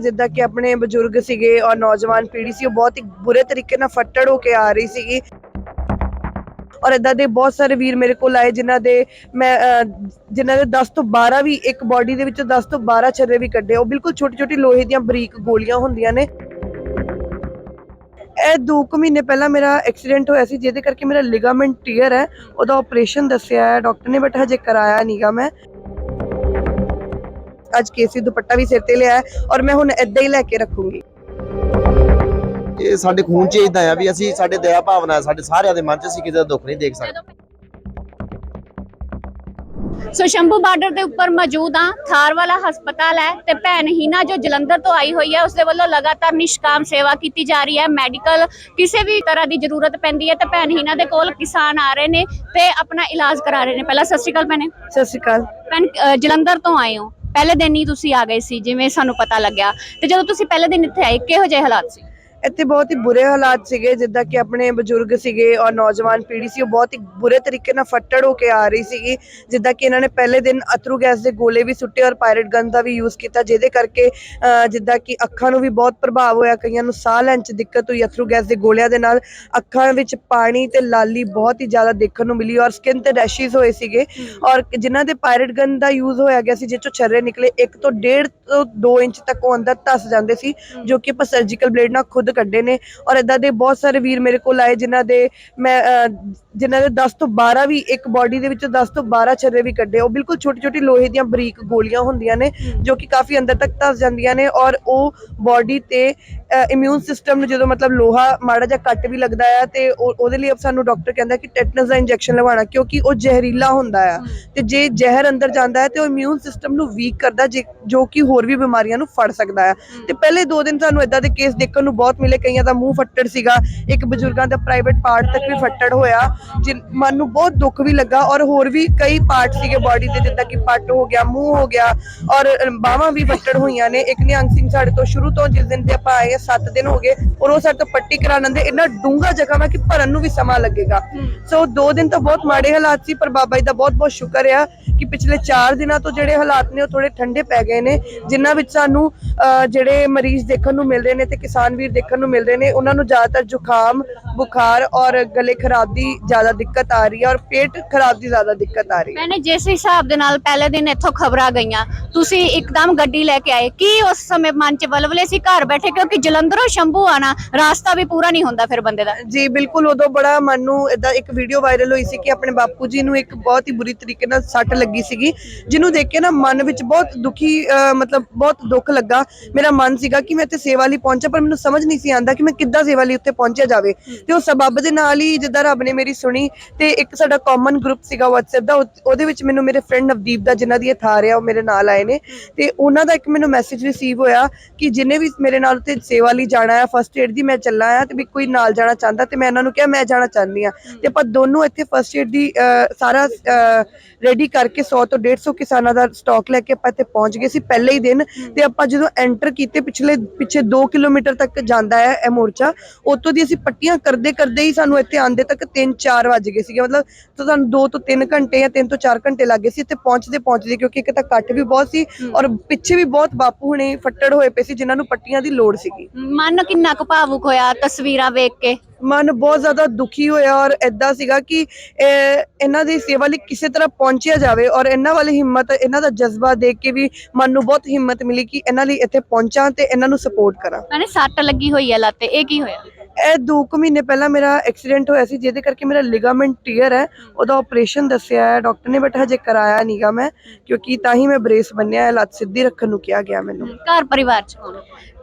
ਜਿੱਦਾਂ ਕਿ ਆਪਣੇ ਬਜ਼ੁਰਗ ਸੀਗੇ ਔਰ ਨੌਜਵਾਨ ਪੀੜ੍ਹੀ ਸੀ ਉਹ ਬਹੁਤ ਹੀ ਬੁਰੇ ਤਰੀਕੇ ਨਾਲ ਫੱਟੜ ਹੋ ਕੇ ਆ ਰਹੀ ਸੀਗੀ। ਔਰ ਇਦਾਂ ਦੇ ਬਹੁਤ ਸਾਰੇ ਵੀਰ ਮੇਰੇ ਕੋਲ ਆਏ ਜਿਨ੍ਹਾਂ ਦੇ ਮੈਂ ਅਹ, ਜਿਨ੍ਹਾਂ ਦੇ 10 ਤੋਂ 12 ਵੀ ਇੱਕ ਬਾਡੀ ਦੇ ਵਿੱਚੋਂ 10 ਤੋਂ 12 ਛੱਰੇ ਵੀ ਕੱਢੇ। ਉਹ ਬਿਲਕੁਲ ਛੋਟੀ ਛੋਟੀ ਲੋਹੇ ਦੀਆਂ ਬਰੀਕ ਗੋਲੀਆਂ ਹੁੰਦੀਆਂ ਨੇ। ਇਹ ਦੋ ਕੁ ਮਹੀਨੇ ਪਹਿਲਾਂ ਮੇਰਾ ਐਕਸੀਡੈਂਟ ਹੋਇਆ ਸੀ ਜਿਹਦੇ ਕਰਕੇ ਮੇਰਾ ਲਿਗਾਮੈਂਟ ਟੀਅਰ ਹੈ। ਉਹਦਾ ਆਪਰੇਸ਼ਨ ਦੱਸਿਆ ਹੈ ਡਾਕਟਰ ਨੇ ਬਟ ਹਜੇ ਕਰਾਇਆ ਨਹੀਂਗਾ ਮੈਂ। ਅੱਜ ਕੇਸੀ ਦੁਪੱਟਾ ਵੀ ਸਿਰ ਤੇ ਲਿਆ ਹੈ ਔਰ ਮੈਂ ਹੁਣ ਏਦਾਂ ਹੀ ਲੈ ਕੇ ਰੱਖੂੰਗੀ। ਇਹ ਸਾਡੇ ਖੂਨ ਚ ਇਦਾਂ ਆ ਵੀ ਅਸੀਂ ਸਾਡੇ ਦਇਆ ਭਾਵਨਾ ਸਾਡੇ ਸਾਰਿਆਂ ਦੇ ਮਨ ਚ ਅਸੀਂ ਕਿਸੇ ਦਾ ਦੁੱਖ ਨਹੀਂ ਦੇਖ ਸਕਦੇ। ਸੋ ਸ਼ੰਭੂ ਬਾਰਡਰ ਦੇ ਉੱਪਰ ਮੌਜੂਦ ਆ ਥਾਰ ਵਾਲਾ ਹਸਪਤਾਲ ਹੈ ਤੇ ਭੈਣ ਹੀਨਾ ਜੋ ਜਲੰਧਰ ਤੋਂ ਆਈ ਹੋਈ ਹੈ ਉਸ ਦੇ ਵੱਲੋਂ ਲਗਾਤਾਰ ਨਿਸ਼ਕਾਮ ਸੇਵਾ ਕੀਤੀ ਜਾ ਰਹੀ ਹੈ ਮੈਡੀਕਲ ਕਿਸੇ ਵੀ ਤਰ੍ਹਾਂ ਦੀ ਜ਼ਰੂਰਤ ਪੈਂਦੀ ਹੈ ਤੇ ਭੈਣ ਹੀਨਾ ਦੇ ਕੋਲ ਕਿਸਾਨ ਆ ਰਹੇ ਨੇ ਤੇ ਆਪਣਾ ਇਲਾਜ ਕਰਾ ਰਹੇ ਨੇ। ਪਹਿਲਾਂ ਸਤਿ ਸ਼੍ਰੀ ਅਕਾਲ ਭੈਣੇ। ਸਤਿ ਸ਼੍ਰੀ ਅਕਾਲ। ਭੈਣ ਅ, ਜਲੰਧਰ ਤੋਂ ਆਏ ਹੋ। ਪਹਿਲੇ ਦਿਨ ਹੀ ਤੁਸੀਂ ਆ ਗਏ ਸੀ, ਜਿਵੇਂ ਸਾਨੂੰ ਪਤਾ ਲੱਗਿਆ। ਤੇ ਜਦੋਂ ਤੁਸੀਂ ਪਹਿਲੇ ਦਿਨ ਇੱਥੇ ਆਏ, ਕਿਹੋ ਜਿਹੇ ਹਾਲਾਤ ਸੀ? ਇੱਥੇ ਬਹੁਤ ਹੀ ਬੁਰੇ ਹਾਲਾਤ ਸੀਗੇ, ਜਿੱਦਾਂ ਕਿ ਆਪਣੇ ਬਜ਼ੁਰਗ ਸੀਗੇ ਔਰ ਨੌਜਵਾਨ ਪੀੜ੍ਹੀ ਸੀ, ਉਹ ਬਹੁਤ ਹੀ ਬੁਰੇ ਤਰੀਕੇ ਨਾਲ ਫੱਟੜ ਹੋ ਕੇ ਆ ਰਹੀ ਸੀਗੀ, ਜਿੱਦਾਂ ਕਿ ਇਹਨਾਂ ਨੇ ਪਹਿਲੇ ਦਿਨ ਅਥਰੂ ਗੈਸ ਦੇ ਗੋਲੇ ਵੀ ਸੁੱਟੇ ਔਰ ਪਾਇਰਟ ਗਨ ਦਾ ਵੀ ਯੂਜ਼ ਕੀਤਾ, ਜਿਹਦੇ ਕਰਕੇ ਜਿੱਦਾਂ ਕਿ ਅੱਖਾਂ ਨੂੰ ਵੀ ਬਹੁਤ ਪ੍ਰਭਾਵ ਹੋਇਆ, ਕਈਆਂ ਨੂੰ ਸਾਹ ਲੈਣ 'ਚ ਦਿੱਕਤ ਹੋਈ ਅਥਰੂ ਗੈਸ ਦੇ ਗੋਲਿਆਂ ਦੇ ਨਾਲ, ਅੱਖਾਂ ਵਿੱਚ ਪਾਣੀ ਤੇ ਲਾਲੀ ਬਹੁਤ ਹੀ ਜ਼ਿਆਦਾ ਦੇਖਣ ਨੂੰ ਮਿਲੀ ਔਰ ਸਕਿਨ ਤੇ ਰੈਸ਼ਿਸ ਹੋਏ ਸੀਗੇ, ਔਰ ਜਿਨ੍ਹਾਂ ਦੇ ਪਾਇਰਟ ਗਨ ਦਾ ਯੂਜ਼ ਹੋਇਆ ਗਿਆ ਸੀ ਜਿਸ ਚੋਂ ਛਰਰੇ ਨਿਕਲੇ 1 ਤੋਂ 1.5 ਤੋਂ 2 ਇੰਚ ਤੱਕ ਉਹ ਅੰਦਰ ਧਸ ਜਾਂਦੇ ਸੀ, ਜੋ ਕਿ ਆਪਾਂ ਸਰਜੀਕਲ ਬਲੇਡ ਨਾਲ ਖੁਦ ਕੱਢੇ ਨੇ ਔਰ ਇਦਾਂ ਦੇ ਬਹੁਤ ਸਾਰੇ ਵੀਰ ਮੇਰੇ ਕੋਲ ਆਏ ਜਿਨ੍ਹਾਂ ਦੇ ਮੈਂ ਜਿਨ੍ਹਾਂ ਦੇ 10 ਤੋਂ 12 ਵੀ ਇੱਕ ਬਾਡੀ ਦੇ ਵਿੱਚੋਂ 10 ਤੋਂ 12 ਛੱਰੇ ਵੀ ਕੱਢੇ। ਉਹ ਬਿਲਕੁਲ ਛੋਟੀ ਛੋਟੀ ਲੋਹੇ ਦੀਆਂ ਬਰੀਕ ਗੋਲੀਆਂ ਹੁੰਦੀਆਂ ਨੇ ਜੋ ਕਿ ਕਾਫੀ ਅੰਦਰ ਤੱਕ ਧਸ ਜਾਂਦੀਆਂ ਨੇ ਔਰ ਉਹ ਬਾਡੀ ਤੇ ਇਮਿਊਨ ਸਿਸਟਮ ਨੂੰ ਜਦੋਂ ਮਤਲਬ ਲੋਹਾ ਮਾੜਾ ਜਿਹਾ ਕੱਟ ਵੀ ਲੱਗਦਾ ਆ ਤੇ ਉਹ- ਉਹਦੇ ਲਈ ਸਾਨੂੰ ਡਾਕਟਰ ਕਹਿੰਦਾ ਕਿ ਟੈਟਨਸ ਦਾ ਇੰਜੈਕਸ਼ਨ ਲਗਵਾਉਣਾ ਕਿਉਂਕਿ ਉਹ ਜ਼ਹਿਰੀਲਾ ਹੁੰਦਾ ਆ। ਤੇ ਜੇ ਜ਼ਹਿਰ ਅੰਦਰ ਜਾਂਦਾ ਹੈ ਤੇ ਉਹ ਇਮਿਊਨ ਸਿਸਟਮ ਨੂੰ ਵੀਕ ਕਰਦਾ ਜੇ- ਕਿ ਹੋਰ ਵੀ ਬਿਮਾਰੀਆਂ ਨੂੰ ਫੜ ਸਕਦਾ ਹੈ ਤੇ ਪਹਿਲੇ ਦੋ ਦਿਨ ਸਾਨੂੰ ਇਦਾਂ ਦੇ ਕੇਸ ਦੇਖਣ ਨੂੰ ਬਹੁਤ ਮਿਲੇ ਕਈਆਂ ਦਾ ਮੂੰਹ ਫੱਟੜ ਸੀਗਾ ਇੱਕ ਬਜ਼ੁਰਗਾਂ ਦਾ ਪ੍ਰਾਈਵੇਟ ਪਾਰਟ ਤੱਕ ਵੀ ਫੱਟੜ ਹੋਇਆ ਜਿਨ ਮਨ ਨੂੰ ਬਹੁਤ ਦੁੱਖ ਵੀ ਲੱਗਾ ਔਰ ਹੋਰ ਵੀ ਕਈ ਪਾਰਟ ਸੀਗੇ ਬਾਡੀ ਦੇ ਜਿੱਦਾਂ ਕਿ ਪੱਟ ਹੋ ਗਿਆ ਮੂੰਹ ਹੋ ਗਿਆ ਔਰ ਬਾਹਾਂ ਵੀ ਫੱਟੜ ਹੋਈਆਂ ਨੇ। ਇੱਕ ਨਿਹੰਗ ਸਿੰਘ ਸਾਡੇ ਤੋਂ ਸ਼ੁਰੂ ਤੋਂ ਜਿਸ ਦਿਨ ਤੇ ਆਪਾਂ ਆਏ 7 ਦਿਨ ਹੋ ਗਏ ਔਰ ਉਹ ਸਾਡੇ ਤੋਂ ਪੱਟੀ ਕਰਾਉਣ ਆਉਂਦੇ ਇੰਨਾ ਡੂੰਘਾ ਜ਼ਖਮ ਹੈ ਕਿ ਭਰਨ ਨੂੰ ਵੀ ਸਮਾਂ ਲੱਗੇਗਾ। ਸੋ ਦੋ ਦਿਨ ਤਾਂ ਬਹੁਤ ਮਾੜੇ ਹਾਲਾਤ ਸੀ ਪਰ ਬਾਬਾ ਜੀ ਦਾ ਬਹੁਤ ਬਹੁਤ ਸ਼ੁਕਰ ਆ ਕਿ ਪਿਛਲੇ 4 ਦਿਨਾਂ ਤੋਂ ਜਿਹੜੇ ਹਾਲਾਤ ਨੇ ਉਹ ਥੋੜੇ ਠੰਡੇ ਪੈ ਗਏ ਨੇ ਜਿਨ੍ਹਾਂ ਵਿੱਚ ਸਾਨੂੰ ਜਿਹੜੇ ਮਰੀਜ਼ ਦੇਖਣ ਨੂੰ ਮਿਲ ਰਹੇ ਨੇ ਤੇ ਕਿਸਾਨ ਵੀਰ ਦੇਖਣ ਨੂੰ ਮਿਲ ਰਹੇ ਨੇ ਉਹਨਾਂ ਨੂੰ ਜ਼ਿਆਦਾਤਰ ਜ਼ੁਕਾਮ ਬੁਖਾਰ ਔਰ ਗਲੇ ਖਰਾਬ ਦੀ ਜ਼ਿਆਦਾ ਦਿੱਕਤ ਆ ਰਹੀ ਹੈ ਔਰ ਪੇਟ ਖਰਾਬ ਦੀ ਜ਼ਿਆਦਾ ਦਿੱਕਤ ਆ ਰਹੀ ਹੈ। ਮੈਨੇ ਜਿਸ ਹਿਸਾਬ ਦੇ ਨਾਲ ਪਹਿਲੇ ਦਿਨ ਇੱਥੋਂ ਖਬਰਾਂ ਗਈਆਂ ਤੁਸੀਂ ਇੱਕਦਮ ਗੱਡੀ ਲੈ ਕੇ ਆਏ। ਕੀ ਉਸ ਸਮੇਂ ਮਨ 'ਚ ਵਲਵਲੇ ਸੀ ਘਰ ਬੈਠੇ ਕਿਉਂਕਿ ਜਲੰਧਰੋਂ ਸ਼ੰਭੂ ਆਣਾ, ਰਾਸਤਾ ਵੀ ਪੂਰਾ ਨਹੀਂ ਹੁੰਦਾ ਫਿਰ ਬੰਦੇ ਦਾ। ਜੀ, ਬਿਲਕੁਲ ਉਦੋਂ ਬੜਾ ਮਨ ਨੂੰ ਇਦਾਂ ਇੱਕ ਵੀਡੀਓ ਵਾਇਰਲ ਹੋਈ ਸੀ ਕਿ ਆਪਣੇ ਬਾਪੂ ਜੀ ਨੂੰ ਇੱਕ ਬਹੁਤ ਹੀ ਬੁਰੀ ਤਰੀਕੇ ਨਾਲ ਸੱਟ ਲੱਗੀ ਸੀਗੀ, ਜਿਹਨੂੰ ਦੇਖ ਕੇ ਨਾ ਮਨ ਵਿੱਚ ਬਹੁਤ ਦੁਖੀ ਮਤਲਬ ਬਹੁਤ ਦੁੱਖ ਲੱਗਾ। ਮੇਰਾ ਮਨ ਸੀਗਾ ਕਿ ਮੈਂ ਇੱਥੇ ਸੇਵਾ ਲਈ ਪਹੁੰਚਾ, ਪਰ ਮੈਨੂੰ ਸਮਝ ਨਹੀਂ ਸੀ ਆਂਦਾ ਕਿ ਮੈਂ ਕਿੱਦਾਂ ਸੇਵਾ ਲਈ ਉੱਥੇ ਪਹੁੰਚਿਆ ਜਾਵੇ। ਤੇ ਉਹ ਸਬਬ ਦੇ ਨਾਲ ਹੀ ਜਿੱਦਾਂ ਰੱਬ ਨੇ ਮੇਰੀ ਸੁਣੀ, ਤੇ ਇੱਕ ਸਾਡਾ ਕਾਮਨ ਗਰੁੱਪ ਸੀਗਾ WhatsApp ਦਾ ਉਹਦੇ ਵਿੱਚ ਮੈਨੂੰ ਮੇਰੇ ਫਰੈਂਡ ਨਵਦੀਪ ਦਾ ਜਿਨ੍ਹਾਂ ਦੀ ਇਹ ਥਾਰ ਆ, ਉਹ ਮੇਰੇ ਨਾਲ ਆਏ ਨੇ। ਤੇ ਉਹਨਾਂ ਦਾ ਇੱਕ ਮੈਨੂੰ ਮੈਸੇਜ ਰਿਸੀਵ ਹੋਇਆ ਕਿ ਜਿਨੇ ਵੀ ਮੇਰੇ ਨਾਲ ਉੱਥੇ ਸੇਵਾ ਲਈ ਜਾਣਾ ਹੈ ਫਸਟ ਏਡ ਦੀ ਮੈਂ ਚੱਲਾ ਆ ਤੇ ਵੀ ਕੋਈ ਨਾਲ ਜਾਣਾ ਚਾਹੁੰਦਾ ਤੇ ਮੈਂ ਇਹਨਾਂ ਨੂੰ ਕਿਹਾ ਮੈਂ ਜਾਣਾ ਚਾਹੁੰਦੀ ਆ ਤੇ ਆਪਾਂ ਦੋਨੋਂ ਇੱਥੇ ਫਸਟ ਏਡ ਦੀ ਅਹ, ਸਾਰਾ ਰੈਡੀ ਕਰਕੇ 100 ਤੋਂ 150 ਕਿਸਾਨਾਂ ਦਾ ਸਟਾਕ ਲੈ ਕੇ ਆਪਾਂ ਇੱਥੇ ਪਹੁੰਚ ਗਏ ਸੀ ਪਹਿਲੇ ਹੀ ਦਿਨ ਤੇ ਆਪਾਂ ਜਦੋਂ ਐਂਟਰ ਕੀਤੇ ਪਿਛਲੇ ਪਿੱਛੇ 2 ਕਿਲੋਮੀਟਰ ਤੱਕ ਜਾਂਦਾ ਹੈ ਇਹ ਮੋਰਚਾ ਉੱਥੋਂ ਦੀ ਅਸੀਂ ਪੱਟੀਆਂ ਕਰਦੇ ਕਰਦੇ ਹੀ ਸਾਨੂੰ ਇੱਥੇ ਆਂਦੇ ਤੱਕ 3-4 ਵੱਜ ਗਏ ਸੀਗੇ। ਮਤਲਬ ਤਾਂ ਸਾਨੂੰ 2 ਤੋਂ 3 ਘੰਟੇ ਜਾਂ 3 ਤੋਂ 4 ਘੰਟੇ ਲੱਗੇ ਸੀ ਇੱਥੇ ਪਹੁੰਚਦੇ ਪਹੁੰਚਦੇ ਕਿਉਂਕਿ ਇੱਕ ਤਾਂ ਕੱਟ ਵੀ ਬਹੁਤ ਸੀ ਔਰ ਪਿੱਛੇ ਵੀ ਬਹੁਤ ਬਾਪੂ ਹੁਣੇ ਫੱਟੜ ਹੋਏ ਪਏ ਸੀ ਜਿਨ੍ਹਾਂ ਨੂੰ ਪੱਟੀਆਂ ਦੀ ਲੋੜ ਸੀਗੀ। ਮਨ ਕਿੰਨਾ ਕੁ ਭਾਵੁਕ ਹੋਇਆ ਤਸਵੀਰਾਂ ਵੇਖ ਕੇ? ਮਨ ਬਹੁਤ ਜ਼ਿਆਦਾ ਦੁਖੀ ਹੋਇਆ ਔਰ ਐਦਾਂ ਸੀਗਾ ਕਿ ਇਹ- ਇਹਨਾਂ ਦੀ ਸੇਵਾ ਲਈ ਕਿਸੇ ਤਰ੍ਹਾਂ ਪਹੁੰਚਿਆ ਜਾਵੇ ਔਰ ਇਹਨਾਂ ਵਾਲੀ ਹਿੰਮਤ ਇਹਨਾਂ ਦਾ ਜਜ਼ਬਾ ਦੇਖ ਕੇ ਵੀ ਮਨ ਨੂੰ ਬਹੁਤ ਹਿੰਮਤ ਮਿਲੀ ਕਿ ਇਹਨਾਂ ਲਈ ਇੱਥੇ ਪਹੁੰਚਾਂ ਤੇ ਇਹਨਾਂ ਨੂੰ ਸਪੋਰਟ ਕਰਾਂ। ਮੈਨੇ ਸੱਟ ਲੱਗੀ ਹੋਈ ਹੈ ਲੱਤੇ ਇਹ ਕੀ ਹੋਇਆ? ਇਹ ਦੋ ਕੁ ਮਹੀਨੇ ਪਹਿਲਾਂ ਮੇਰਾ ਐਕਸੀਡੈਂਟ ਹੋਇਆ ਸੀ ਜਿਹਦੇ ਕਰਕੇ ਮੇਰਾ ਲਿਗਾਮੈਂਟ ਟੀਅਰ ਹੈ। ਉਹਦਾ ਆਪਰੇਸ਼ਨ ਦੱਸਿਆ ਹੈ ਡਾਕਟਰ ਨੇ ਬਟ ਹਜੇ ਕਰਾਇਆ ਨਹੀਂਗਾ ਮੈਂ ਕਿਉਂਕਿ ਤਾਂ ਹੀ ਮੈਂ ਬ੍ਰੇਸ ਬੰਨਿਆ ਹੈ ਲੱਤ ਸਿੱਧੀ ਰੱਖਣ ਨੂੰ ਕਿਹਾ ਗਿਆ ਮੈਨੂੰ। ਘਰ ਪਰਿਵਾਰ 'ਚ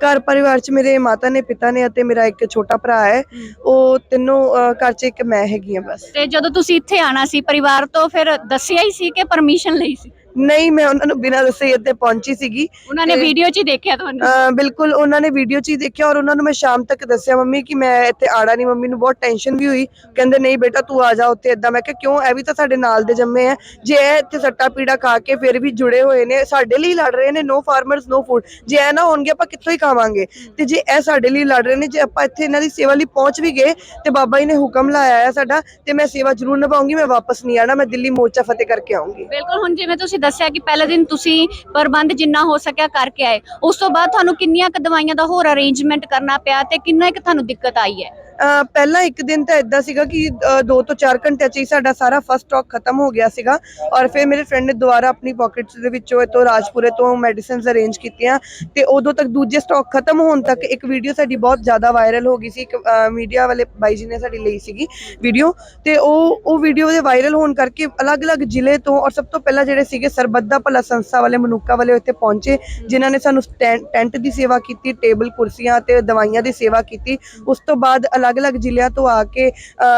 ਘਰ ਪਰਿਵਾਰ 'ਚ ਮੇਰੇ ਮਾਤਾ ਨੇ ਪਿਤਾ ਨੇ ਅਤੇ ਮੇਰਾ ਇੱਕ ਛੋਟਾ ਭਰਾ ਹੈ। ਉਹ ਤਿੰਨੋਂ ਘਰ 'ਚ ਇੱਕ ਮੈਂ ਹੈਗੀ ਆ ਬਸ। ਤੇ ਜਦੋਂ ਤੁਸੀਂ ਇੱਥੇ ਆਣਾ ਸੀ ਪਰਿਵਾਰ ਤੋਂ ਫਿਰ ਦੱਸਿਆ ਹੀ ਸੀ ਕਿ ਪਰਮਿਸ਼ਨ ਲਈ ਸੀ? ਨਹੀਂ ਮੈਂ ਉਹਨਾਂ ਨੂੰ ਬਿਨਾਂ ਦੱਸੇ ਹੀ ਇੱਥੇ ਪਹੁੰਚੀ ਸੀਗੀ ਉਹਨਾਂ ਨੇ ਤੇ- ਵੀਡੀਓ 'ਚ ਹੀ ਦੇਖਿਆ ਤੁਹਾਨੂੰ? ਅਹ ਬਿਲਕੁਲ ਉਹਨਾਂ ਨੇ ਵੀਡੀਓ 'ਚ ਹੀ ਦੇਖਿਆ ਔਰ ਉਹਨਾਂ ਨੂੰ ਮੈਂ ਸ਼ਾਮ ਤੱਕ ਦੱਸਿਆ ਮੰਮੀ ਕਿ ਮੈਂ ਇੱਥੇ ਆੜਾ ਨਹੀਂ ਮੰਮੀ ਨੂੰ ਬਹੁਤ ਟੈਨਸ਼ਨ ਵੀ ਹੋਈ। ਕਹਿੰਦੇ ਨਹੀਂ ਬੇਟਾ ਤੂੰ ਆ ਜਾ ਉੱਥੇ ਇਦਾਂ ਮੈਂ ਕਿਹਾ ਕਿਉਂ? ਇਹ ਵੀ ਤਾਂ ਸਾਡੇ ਨਾਲ ਦੇ ਜੰਮੇ ਆ। ਜੇ ਇਹ ਇੱਥੇ ਸੱਟਾ ਪੀੜਾ ਖਾ ਕੇ ਫਿਰ ਵੀ ਜੁੜੇ ਹੋਏ ਨੇ ਸਾਡੇ ਲਈ ਲੜ ਰਹੇ ਨੇ ਨੋ ਫਾਰਮਰਸ ਨੋ ਫੂਡ ਜੇ ਇਹ ਨਾ ਹੋਣਗੇ ਆਪਾਂ ਕਿੱਥੋਂ ਹੀ ਖਾਵਾਂਗੇ? ਤੇ ਜੇ ਇਹ ਸਾਡੇ ਲਈ ਲੜ ਰਹੇ ਨੇ ਜੇ ਆਪਾਂ ਇੱਥੇ ਇਹਨਾਂ ਦੀ ਸੇਵਾ ਲਈ ਪਹੁੰਚ ਵੀ ਗਏ ਤੇ ਬਾਬਾ ਜੀ ਨੇ ਹੁਕਮ ਲਾਇਆ ਹੈ ਸਾਡਾ ਤੇ ਮੈਂ ਸੇਵਾ ਜ਼ਰੂਰ ਨਿਭਾਉਂਗੀ ਮੈਂ ਵਾਪਸ ਨਹੀਂ ਆਣਾ ਮੈਂ ਦਿੱਲੀ ਮੋਰਚਾ ਫਤਿਹ ਕਰਕੇ ਆਉਂਗੀ। ਬਿਲਕੁਲ ਹੁਣ ਜਿਵੇਂ ਤੁਸੀਂ ਤੁਸੀਂ ਦੱਸਿਆ ਕਿ ਪਹਿਲੇ ਦਿਨ ਤੁਸੀਂ ਪ੍ਰਬੰਧ ਜਿੰਨਾ ਹੋ ਸਕਿਆ ਕਰਕੇ ਆਏ। ਉਸ ਤੋਂ ਬਾਅਦ ਤੁਹਾਨੂੰ ਕਿੰਨੀਆਂ ਕੁ ਦਵਾਈਆਂ ਦਾ ਹੋਰ ਅਰੇਂਜਮੈਂਟ ਕਰਨਾ ਪਿਆ ਤੇ ਕਿੰਨਾ ਕੁ ਤੁਹਾਨੂੰ ਦਿੱਕਤ ਆਈ ਹੈ? ਪਹਿਲਾਂ ਇੱਕ ਦਿਨ ਤਾਂ ਇਦਾਂ ਸੀਗਾ ਕਿ 2 ਤੋਂ 4 ਘੰਟਿਆਂ ਚ ਹੀ ਸਾਡਾ ਸਾਰਾ ਫਸਟ ਸਟਾਕ ਖਤਮ ਹੋ ਗਿਆ ਸੀਗਾ ਔਰ ਫਿਰ ਮੇਰੇ ਫਰੈਂਡ ਨੇ ਦੁਬਾਰਾ ਆਪਣੀ ਪਾਕਟਸ ਦੇ ਵਿੱਚੋਂ ਇਤੋਂ ਰਾਜਪੁਰੇ ਤੋਂ ਮੈਡੀਸਿਨਸ ਅਰੇਂਜ ਕੀਤੀਆਂ ਤੇ ਉਦੋਂ ਤੱਕ ਦੂਜੇ ਸਟਾਕ ਖਤਮ ਹੋਣ ਤੱਕ ਇੱਕ ਵੀਡੀਓ ਸਾਡੀ ਬਹੁਤ ਜ਼ਿਆਦਾ ਵਾਇਰਲ ਹੋ ਗਈ ਸੀ, ਇੱਕ ਮੀਡੀਆ ਵਾਲੇ ਬਾਈ ਜੀ ਨੇ ਸਾਡੀ ਲਈ ਸੀਗੀ ਵੀਡੀਓ ਤੇ ਉਹ ਉਹ ਵੀਡੀਓ ਦੇ ਵਾਇਰਲ ਹੋਣ ਕਰਕੇ ਅਲੱਗ-ਅਲੱਗ ਜ਼ਿਲ੍ਹੇ ਤੋਂ ਔਰ ਸਭ ਤੋਂ ਪਹਿਲਾਂ ਜਿਹੜੇ ਸੀਗੇ ਸਰਬੱਤ ਦਾ ਭਲਾ ਸੰਸਥਾ ਵਾਲੇ ਮਨੁੱਕਾ ਵਾਲੇ ਇੱਥੇ ਪਹੁੰਚੇ, ਜਿਨ੍ਹਾਂ ਨੇ ਸਾਨੂੰ ਟੈਂ- ਟੈਂਟ ਦੀ ਸੇਵਾ ਕੀਤੀ ਟੇਬਲ ਕੁਰਸੀਆਂ ਤੇ ਦਵਾਈਆਂ ਦੀ ਸੇਵਾ ਕੀਤੀ, ਉਸ ਤੋਂ ਬਾਅਦ ਅਲੱਗ-ਅਲੱਗ ਜ਼ਿਲ੍ਹਿਆਂ ਤੋਂ ਆ ਕੇ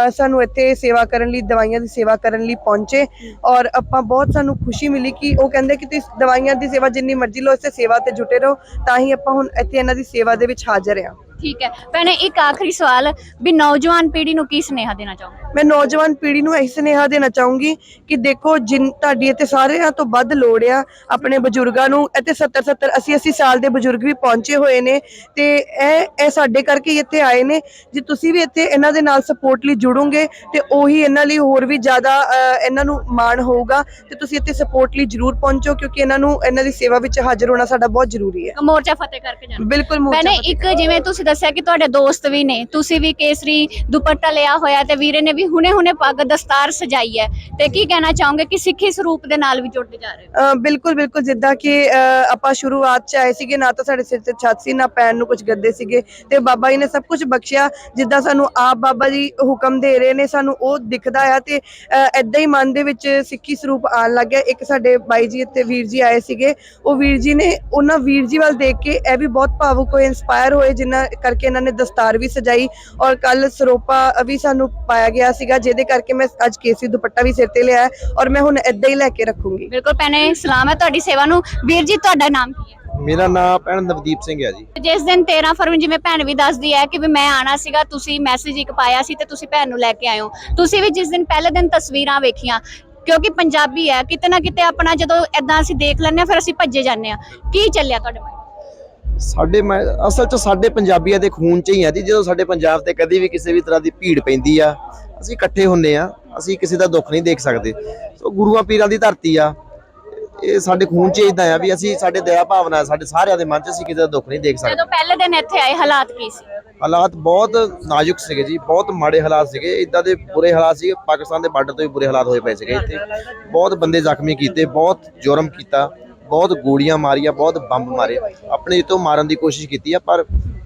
ਸਾਨੂੰ ਇੱਥੇ ਸੇਵਾ ਕਰਨ ਲਈ, ਦਵਾਈਆਂ ਦੀ ਸੇਵਾ ਕਰਨ ਲਈ ਪਹੁੰਚੇ ਔਰ ਆਪਾਂ ਬਹੁਤ ਸਾਨੂੰ ਖੁਸ਼ੀ ਮਿਲੀ ਕਿ ਉਹ ਕਹਿੰਦੇ ਕਿ ਤੁਸੀਂ ਦਵਾਈਆਂ ਦੀ ਸੇਵਾ ਜਿੰਨੀ ਮਰਜ਼ੀ ਲਓ, ਇਸੇ ਸੇਵਾ ਤੇ ਜੁਟੇ ਰਹੋ, ਤਾਂ ਹੀ ਆਪਾਂ ਹੁਣ ਇੱਥੇ ਇਹਨਾਂ ਦੀ ਸੇਵਾ ਦੇ ਵਿੱਚ ਹਾਜ਼ਰ ਆ ਠੀਕ ਹੈ। ਭੈਣੇ, ਇੱਕ ਆਖਰੀ ਸਵਾਲ, ਵੀ ਨੌਜਵਾਨ ਪੀੜ੍ਹੀ ਨੂੰ ਕੀ ਸੁਨੇਹਾ ਦੇਣਾ ਚਾਹੋਗੇ? ਮੈਂ ਨੌਜਵਾਨ ਪੀੜ੍ਹੀ ਨੂੰ ਇਹ ਸੁਨੇਹਾ ਦੇਣਾ ਚਾਹੂੰਗੀ ਕਿ ਦੇਖੋ ਜਿਨ ਤੁਹਾਡੀ ਇੱਥੇ ਸਾਰਿਆਂ ਤੋਂ ਵੱਧ ਲੋੜ ਆ ਆਪਣੇ ਬਜ਼ੁਰਗਾਂ ਨੂੰ ਇੱਥੇ 70 70 80 80 ਸਾਲ ਦੇ ਬਜ਼ੁਰਗ ਵੀ ਪਹੁੰਚੇ ਹੋਏ ਨੇ ਤੇ ਇਹ ਇਹ ਸਾਡੇ ਕਰਕੇ ਹੀ ਇੱਥੇ ਆਏ ਨੇ ਜੇ ਤੁਸੀਂ ਵੀ ਇੱਥੇ ਇਹਨਾਂ ਦੇ ਨਾਲ ਸਪੋਰਟ ਲਈ ਜੁੜੋਗੇ ਤੇ ਉਹੀ ਇਹਨਾਂ ਲਈ ਹੋਰ ਵੀ ਜ਼ਿਆਦਾ ਇਹਨਾਂ ਨੂੰ ਮਾਣ ਹੋਊਗਾ ਤੇ ਤੁਸੀਂ ਇੱਥੇ ਸਪੋਰਟ ਲਈ ਜਰੂਰ ਪਹੁੰਚੋ ਕਿਉਂਕਿ ਇਹਨਾਂ ਨੂੰ ਇਹਨਾਂ ਦੀ ਸੇਵਾ ਵਿੱਚ ਹਾਜ਼ਰ ਹੋਣਾ ਸਾਡਾ ਬਹੁਤ ਜ਼ਰੂਰੀ ਹੈ। ਮੋਰਚਾ ਫਤਿਹ ਕਰਕੇ ਜਾਣਾ। ਬਿਲਕੁਲ ਮੋਰਚਾ ਮੈਨੇ ਇੱਕ ਜਿਵੇਂ ਤੁਸੀਂ ਦੱਸਿਆ ਕਿ ਤੁਹਾਡੇ ਦੋਸਤ ਵੀ ਨੇ ਤੁਸੀਂ ਵੀ ਕੇਸਰੀ ਦੁਪੱਟਾ ਲਿਆ ਹੋਇਆ ਤੇ ਵੀਰੇ ਨੇ ਵੀ ਹੁਣੇ-ਹੁਣੇ ਪੱਗ ਦਸਤਾਰ ਸਜਾਈ ਹੈ, ਤੇ ਕੀ ਕਹਿਣਾ ਚਾਹੋਗੇ ਕਿ ਸਿੱਖੀ ਸਰੂਪ ਦੇ ਨਾਲ ਵੀ ਜੁੜਦੇ ਜਾ ਰਹੇ ਹੋ? ਬਿਲਕੁਲ ਬਿਲਕੁਲ, ਜਿੱਦਾਂ ਕਿ ਆਪਾਂ ਸ਼ੁਰੂਆਤ ਚ ਆਏ ਸੀਗੇ, ਨਾ ਤਾਂ ਸਾਡੇ ਸਿਰ ਤੇ ਛੱਤ ਸੀ, ਨਾ ਪੈਣ ਨੂੰ ਕੁਝ ਗੱਦੇ ਸੀਗੇ, ਤੇ ਬਾਬਾ ਜੀ ਨੇ ਸਭ ਕੁਝ ਬਖਸ਼ਿਆ, ਜਿੱਦਾਂ ਸਾਨੂੰ ਆਪ ਬਾਬਾ ਜੀ ਹੁਕਮ ਦੇ ਰਹੇ ਨੇ, ਸਾਨੂੰ ਉਹ ਦਿਖਦਾ ਆ, ਤੇ ਐਦਾਂ ਹੀ ਮਨ ਦੇ ਵਿੱਚ ਸਿੱਖੀ ਸਰੂਪ ਆਣ ਲੱਗ ਗਿਆ। ਇੱਕ ਸਾਡੇ ਬਾਈ ਜੀ ਇੱਥੇ ਵੀਰ ਜੀ ਆਏ ਸੀਗੇ, ਉਹ ਵੀਰ ਜੀ ਨੇ, ਉਹਨਾਂ ਵੀਰ ਜੀ ਵੱਲ ਦੇਖ ਕੇ ਇਹ ਵੀ ਬਹੁਤ ਭਾਵੁਕ ਹੋਏ ਇਨਸਪਾਇਰ ਹੋਏ ਜਿਨ੍ਹਾਂ ਕਰਕੇ ਇਹਨਾਂ ਨੇ ਦਸਤਾਰ ਵੀ ਸਜਾਈ, ਔਰ ਕੱਲ ਸਰੋਪਾ ਵੀ ਸਾਨੂੰ ਪਾਇਆ ਗਿਆ ਸੀਗਾ ਜਿਹਦੇ ਕਰਕੇ ਮੈਂ ਅੱਜ ਕੇਸੀ ਦੁਪੱਟਾ ਵੀ ਸਿਰ ਤੇ ਲਿਆ ਹੈ ਔਰ ਮੈਂ ਹੁਣ ਏਦਾਂ ਹੀ ਲੈ ਕੇ ਰੱਖੂੰਗੀ। ਬਿਲਕੁਲ ਭੈਣੇ ਸਲਾਮ ਹੈ ਤੁਹਾਡੀ ਸੇਵਾ ਨੂੰ। ਵੀਰ ਜੀ ਤੁਹਾਡਾ ਨਾਮ ਕੀ ਹੈ? ਮੇਰਾ ਨਾਮ ਭੈਣ ਨਵਦੀਪ ਸਿੰਘ ਹੈ ਜੀ। ਜਿਸ ਦਿਨ 13 ਫਰਵਰੀ ਜਿਵੇਂ ਭੈਣ ਵੀ ਦੱਸਦੀ ਹੈ ਕਿ ਵੀ ਮੈਂ ਆਣਾ ਸੀਗਾ ਤੁਸੀਂ ਮੈਸੇਜ ਇੱਕ ਪਾਇਆ ਸੀ ਤੇ ਤੁਸੀਂ ਭੈਣ ਨੂੰ ਲੈ ਕੇ ਆਏ ਹੋ ਤੁਸੀਂ ਵੀ ਜਿਸ ਦਿਨ ਪਹਿਲੇ ਦਿਨ ਤਸਵੀਰਾਂ ਵੇਖੀਆਂ ਕਿਉਂਕਿ ਪੰਜਾਬੀ ਹੈ ਕਿਤੇ ਨਾ ਕਿਤੇ ਆਪਣਾ ਜਦੋਂ ਐਦਾਂ ਅਸੀਂ ਦੇਖ ਲੈਂਦੇ ਫਿਰ ਅਸੀਂ ਭੱਜੇ ਜਾਂਦੇ ਹਾਂ। ਕੀ ਚੱਲਿਆ ਤੁਹਾਡੇ ਮਨ ਸਾਡੇ ਮੈਂ ਅਸਲ 'ਚ ਸਾਡੇ ਪੰਜਾਬੀਆਂ ਦੇ ਖੂਨ 'ਚ ਹੀ ਆ ਜੀ ਜਦੋਂ ਸਾਡੇ ਪੰਜਾਬ ਤੇ ਕਦੀ ਵੀ ਕਿਸੇ ਵੀ ਤਰ੍ਹਾਂ ਦੀ ਭੀੜ ਪੈਂਦੀ ਆ ਅਸੀਂ ਇਕੱਠੇ ਹੁੰਨੇ ਆ ਅਸੀਂ ਕਿਸੇ ਦਾ ਦੁੱਖ ਨਹੀਂ ਦੇਖ ਸਕਦੇ। ਸੋ ਗੁਰੂਆਂ ਪੀਰਾਂ ਦੀ ਧਰਤੀ ਆ। ਇਹ ਸਾਡੇ ਖੂਨ 'ਚ ਇਦਾਂ ਆ ਵੀ ਅਸੀਂ ਸਾਡੇ ਦਇਆ ਭਾਵਨਾ ਸਾਡੇ ਸਾਰਿਆਂ ਦੇ ਮਨ 'ਚ ਅਸੀਂ ਕਿਸੇ ਦਾ ਦੁੱਖ ਨਹੀਂ ਦੇਖ ਸਕਦੇ। ਜਦੋਂ ਪਹਿਲੇ ਦਿਨ ਇੱਥੇ ਆਏ ਹਾਲਾਤ ਕੀ ਸੀ? ਹਾਲਾਤ ਬਹੁਤ ਨਾਜ਼ੁਕ ਸੀਗੇ ਜੀ ਬਹੁਤ ਮਾੜੇ ਹਾਲਾਤ ਸੀਗੇ। ਇਦਾਂ ਦੇ ਬੁਰੇ ਹਾਲਾਤ ਸੀਗੇ ਪਾਕਿਸਤਾਨ ਦੇ ਬਾਰਡਰ ਤੋਂ ਵੀ ਬੁਰੇ ਹਾਲਾਤ ਹੋਏ ਪਏ ਸੀਗੇ ਇੱਥੇ। ਬਹੁਤ ਬੰਦੇ ਜ਼ਖਮੀ ਕੀਤੇ ਬਹੁਤ ਜੁਰਮ ਕੀਤਾ ਬਹੁਤ ਗੋਲੀਆਂ ਮਾਰੀਆਂ ਬਹੁਤ ਬੰਬ ਮਾਰੇ। ਆਪਣੇ ਇਤੋਂ ਮਾਰਨ ਦੀ ਕੋਸ਼ਿਸ਼ ਕੀਤੀ ਆ ਪਰ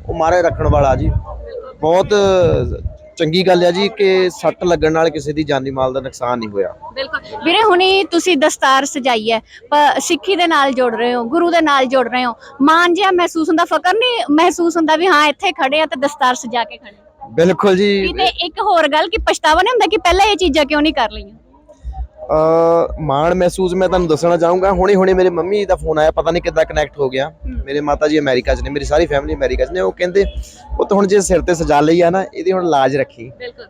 ਉਹ ਮਾਰੇ ਰੱਖਣ ਵਾਲਾ ਜੀ। ਬਹੁਤ ਚੰਗੀ ਗੱਲ ਆ ਜੀ ਕਿ ਸੱਟ ਲੱਗਣ ਨਾਲ ਕਿਸੇ ਦੀ ਜਾਨੀ ਮਾਲ ਦਾ ਨੁਕਸਾਨ ਨਹੀਂ ਹੋਇਆ। ਬਿਲਕੁਲ। ਵੀਰੇ ਹੁਣੀ ਤੁਸੀਂ ਦਸਤਾਰ ਸਜਾਈ ਹੈ ਪਰ ਸਿੱਖੀ ਦੇ ਨਾਲ ਜੁੜ ਰਹੇ ਹੋ ਗੁਰੂ ਦੇ ਨਾਲ ਜੁੜ ਰਹੇ ਹੋ। ਮਾਣ ਜਿਹਾ ਮਹਿਸੂਸ ਹੁੰਦਾ ਫਕਰ ਨਹੀਂ ਮਹਿਸੂਸ ਹੁੰਦਾ ਵੀ ਹਾਂ ਇੱਥੇ ਖੜੇ ਆ ਤੇ ਦਸਤਾਰ ਸਜਾ ਕੇ ਖੜੇ ਬਿਲਕੁਲ ਜੀ। ਤੇ ਇੱਕ ਹੋਰ ਗੱਲ ਕਿ ਪਛਤਾਵਾ ਨਹੀਂ ਹੁੰਦਾ ਕਿ ਪਹਿਲਾਂ ਇਹ ਚੀਜ਼ਾਂ ਕਿਉਂ ਨਹੀਂ ਕਰ ਲਈਆਂ? ਮਾਣ ਮਹਿਸੂਸ ਮੈਂ ਤੁਹਾਨੂੰ ਦੱਸਣਾ ਚਾਹੂੰਗਾ। ਹੁਣੇ ਹੁਣੇ ਮੇਰੇ ਮੰਮੀ ਦਾ ਫੋਨ ਆਇਆ ਪਤਾ ਨਹੀਂ ਕਿੱਦਾਂ ਕਨੈਕਟ ਹੋ ਗਿਆ। ਮੇਰੇ ਮਾਤਾ ਜੀ ਅਮਰੀਕਾ 'ਚ ਨੇ ਮੇਰੀ ਸਾਰੀ ਫੈਮਿਲੀ ਅਮਰੀਕਾ 'ਚ ਨੇ। ਉਹ ਕਹਿੰਦੇ ਉਹ ਤਾਂ ਹੁਣ ਜੇ ਸਿਰ ਤੇ ਸਜਾ ਲਈ ਆ ਨਾ ਇਹਦੀ ਹੁਣ ਲਾਜ ਰੱਖੀ।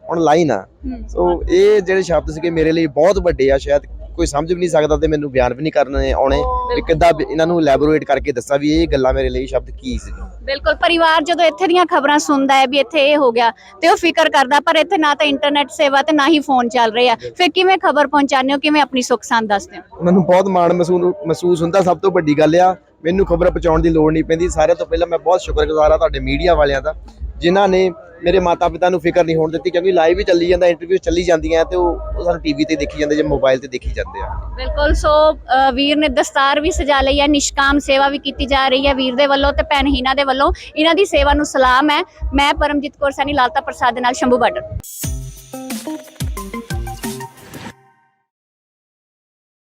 ਹੁਣ ਲਾਈ ਨਾ। ਸੋ ਇਹ ਜਿਹੜੇ ਸ਼ਬਦ ਸੀਗੇ ਮੇਰੇ ਲਈ ਬਹੁਤ ਵੱਡੇ ਆ ਸ਼ਾਇਦ ਕੋਈ ਸਮਝ ਵੀ ਨਹੀਂ ਸਕਦਾ ਤੇ ਮੈਨੂੰ ਬਿਆਨ ਵੀ ਨਹੀਂ ਕਰਨੇ ਆਉਣੇ ਵੀ ਕਿੱਦਾਂ ਇਹਨਾਂ ਨੂੰ ਲੈਬੋਰੇਟ ਕਰਕੇ ਦੱਸਾਂ ਵੀ ਇਹ ਗੱਲਾਂ ਮੇਰੇ ਲਈ ਸ਼ਬਦ ਕੀ ਸੀ। ਬਿਲਕੁਲ ਪਰਿਵਾਰ ਜਦੋਂ ਇੱਥੇ ਦੀਆਂ ਖਬਰਾਂ ਸੁਣਦਾ ਹੈ ਵੀ ਇੱਥੇ ਇਹ ਹੋ ਗਿਆ ਤੇ ਉਹ ਫਿਕਰ ਕਰਦਾ ਪਰ ਇੱਥੇ ਨਾ ਤਾਂ ਇੰਟਰਨੈਟ ਸੇਵਾ ਤੇ ਨਾ ਹੀ ਫੋਨ ਚੱਲ ਰਹੇ ਆ। ਫਿਰ ਕਿਵੇਂ ਖਬਰ ਪਹੁੰਚਾਉਂਦੇ ਹੋ? ਕਿਵੇਂ ਆਪਣੀ ਸੁੱਖ ਸੰਦ ਦੱਸਦੇ ਹੋ? ਮੈਨੂੰ ਬਹੁਤ ਮਾਣ ਮਹਿਸੂਸ ਮਹਿਸੂਸ ਹੁੰਦਾ ਸਭ ਤੋਂ ਵੱਡੀ ਗੱਲ ਆ ਮੈਨੂੰ ਖਬਰ ਪਹੁੰਚਾਉਣ ਦੀ ਲੋੜ ਨਹੀਂ ਪੈਂਦੀ। ਸਾਰਿਆਂ ਤੋਂ ਪਹਿਲਾਂ ਮੈਂ ਬਹੁਤ ਸ਼ੁਕਰਗੁਜ਼ਾਰ ਆ ਤੁਹਾਡੇ ਮੀਡੀਆ ਵਾਲਿਆਂ ਦਾ ਜਿਨ੍ਹਾਂ ਨੇ ਮੇਰੇ ਮਾਤਾ ਪਿਤਾ ਨੂੰ ਫਿਕਰ ਨਹੀਂ ਹੋਣ ਦਿੱਤੀ ਕਿਉਂਕਿ ਲਾਈਵ ਵੀ ਚੱਲੀ ਜਾਂਦਾ ਇੰਟਰਵਿਊ ਚੱਲੀ ਜਾਂਦੀਆਂ ਤੇ ਉਹ ਸਾਨੂੰ ਟੀਵੀ ਤੇ ਦੇਖੀ ਜਾਂਦੇ, ਜਾਂ ਮੋਬਾਈਲ ਤੇ ਦੇਖੀ ਜਾਂਦੇ ਆ। ਬਿਲਕੁਲ ਸੋ ਵੀਰ ਨੇ ਦਸਤਾਰ ਵੀ ਸਜਾ ਲਈ ਹੈ, ਨਿਸ਼ਕਾਮ ਸੇਵਾ ਵੀ ਕੀਤੀ ਜਾ ਰਹੀ ਹੈ ਵੀਰ ਦੇ ਵੱਲੋਂ ਤੇ ਭੈਣ ਹੀਨਾ ਦੇ ਵੱਲੋਂ। ਇਹਨਾਂ ਦੀ ਸੇਵਾ ਨੂੰ ਸਲਾਮ ਹੈ। ਮੈਂ ਪਰਮਜੀਤ ਕੌਰ ਸੈਣੀ, ਲਾਲਤਾ ਪ੍ਰਸਾਦ ਦੇ ਨਾਲ ਸ਼ੰਭੂ ਬਾਰਡਰ।